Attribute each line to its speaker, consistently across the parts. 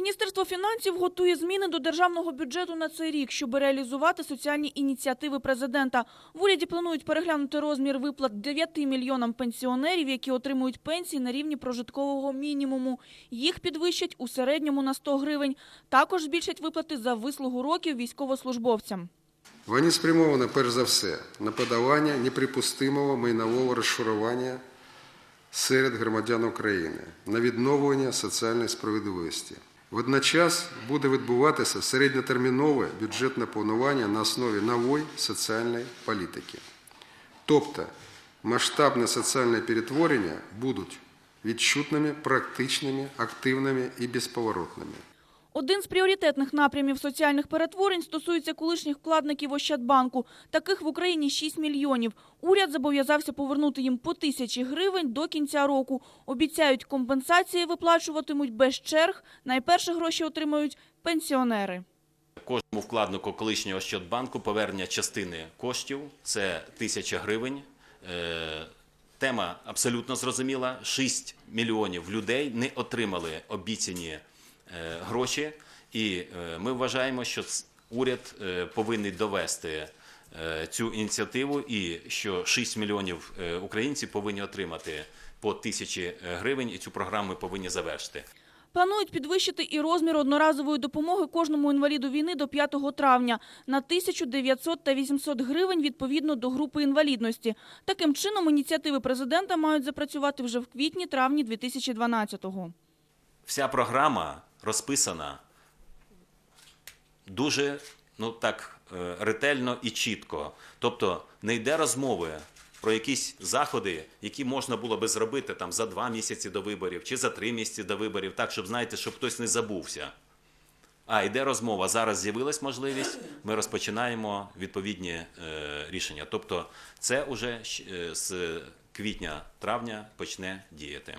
Speaker 1: Міністерство фінансів готує зміни до державного бюджету на цей рік, щоб реалізувати соціальні ініціативи президента. В уряді планують переглянути розмір виплат 9 мільйонам пенсіонерів, які отримують пенсії на рівні прожиткового мінімуму. Їх підвищать у середньому на 100 гривень. Також збільшать виплати за вислугу років військовослужбовцям.
Speaker 2: Вони спрямовані, перш за все, на подавання неприпустимого майнового розшарування серед громадян України, на відновлення соціальної справедливості. Водночас буде відбуватися середньотермінове бюджетне планування на основі нової соціальної політики. Тобто масштабне соціальне перетворення будуть відчутними, практичними, активними і безповоротними.
Speaker 1: Один з пріоритетних напрямів соціальних перетворень стосується колишніх вкладників Ощадбанку. Таких в Україні 6 мільйонів. Уряд зобов'язався повернути їм по тисячі гривень до кінця року. Обіцяють, компенсації виплачуватимуть без черг. Найперше гроші отримають пенсіонери.
Speaker 3: Кожному вкладнику колишнього Ощадбанку повернення частини коштів це тисяча гривень. Е, Тема абсолютно зрозуміла. 6 мільйонів людей не отримали обіцяні гроші, і е, ми вважаємо, що уряд е, повинен довести е, цю ініціативу, і що 6 мільйонів е, українців повинні отримати по тисячі гривень, і цю програму повинні завершити.
Speaker 1: Планують підвищити і розмір одноразової допомоги кожному інваліду війни до 5 травня на 1900 та 800 гривень відповідно до групи інвалідності. Таким чином, ініціативи президента мають запрацювати вже в квітні-травні 2012-го.
Speaker 3: Вся програма розписана дуже ну так е, ретельно і чітко. Тобто не йде розмови про якісь заходи, які можна було би зробити там за два місяці до виборів чи за три місяці до виборів, так щоб знаєте, щоб хтось не забувся. А йде розмова. Зараз з'явилась можливість. Ми розпочинаємо відповідні е, рішення. Тобто, це вже з квітня-травня почне діяти.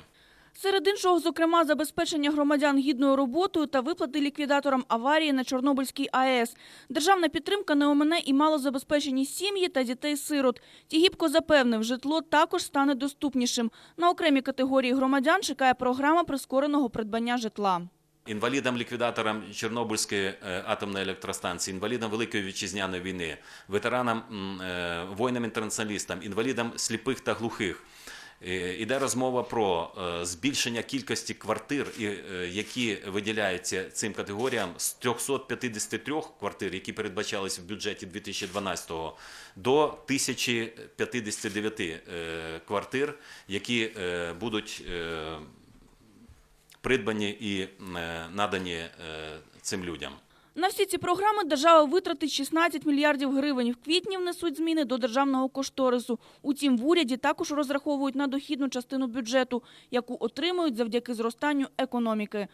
Speaker 1: Серед іншого, зокрема, забезпечення громадян гідною роботою та виплати ліквідаторам аварії на Чорнобильській АЕС. Державна підтримка не омине і малозабезпечені сім'ї та дітей-сирот. Тігіпко запевнив, житло також стане доступнішим. На окремі категорії громадян чекає програма прискореного придбання житла.
Speaker 3: Інвалідам, ліквідаторам Чорнобильської е, атомної електростанції, інвалідам Великої вітчизняної війни, ветеранам, е, воїнам-інтернаціоналістам, інвалідам сліпих та глухих. Е, Іде розмова про е, збільшення кількості квартир, е, які виділяються цим категоріям з 353 квартир, які передбачались в бюджеті 2012 до 1059 е, квартир, які будуть придбані і надані цим людям.
Speaker 1: На всі ці програми держава витратить 16 мільярдів гривень. В квітні внесуть зміни до державного кошторису. Утім, в уряді також розраховують на дохідну частину бюджету, яку отримують завдяки зростанню економіки.